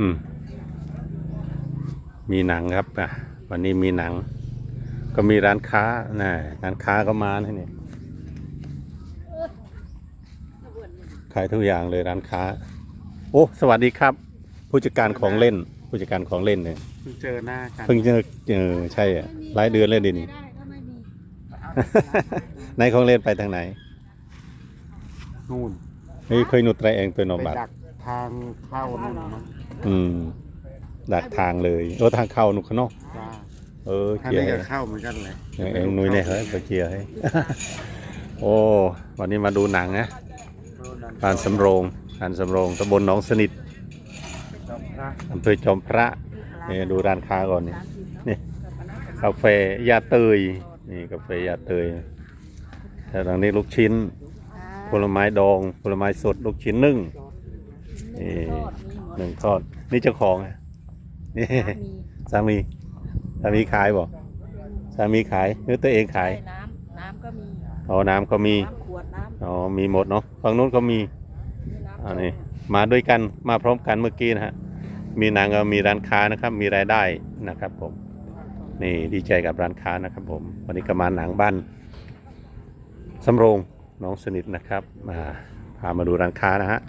อืม มีหนังครับอะวันนี้มีหนัง ก็มีร้านค้าน่ะร้านค้าก็มาที่นี่ขายทุกอย่างเลยร้านค้า โอ้สวัสดีครับ ผู้จัดการของเล่น ผู้จัดการของเล่นเนี่ยเพิ่งเจอหน้ากันเพิ่งเจอเจอใช่อะหลายเดือนเลยดินี่ได้ก็ไม่มีในของเล่นไปทางไหนนู่น เฮ้ยเคยหนุดไรเองตัวนมไปบัตรดัก ทางเข้านู่นมั้งอืมดักทางเลยเออทางเข้านุกเขาเนาะจ้าเออถ้าเกียนี่ร์ก็เข้าเหมือนกันเลยเองเองนุ้ยเนี่ยเฮ้ยไปเกียร์ให้ โอ้วันนี้มาดูหนังนะผ่านสำโรงผ่านสำโรงตำบลหนองสนิทอำเภอจอมพระนี่ดูร้านค้าก่อนนี่นี่กาแฟยาเตยนี่กาแฟยาเตยแต่ทางนี้ลูกชิ้น ผลไม้ดองผลไม้สดลูกชิ้นนึ่ง นี่หนึ่งทอด นี่เจ้าของอะนี่สามีสามีขายบอกสามีขายหรือตัวเองขายน้ำน้ำก็มีอ๋อน้ำก็มีน้ำขวดน้ำอ๋อมีหมดเนาะฝั่งนู้นก็มีมีน้ำอันนี้มาด้วยกันมาพร้อมกันเมื่อกี้นะฮะมีหนังก็มีร้านค้านะครับ มีรายได้นะครับ ผมนี่ดีใจกับร้านค้านะครับผม วันนี้ก็มาหนังบ้านสำโรงน้องสนิทนะครับมาพามาดูร้านค้านะฮะ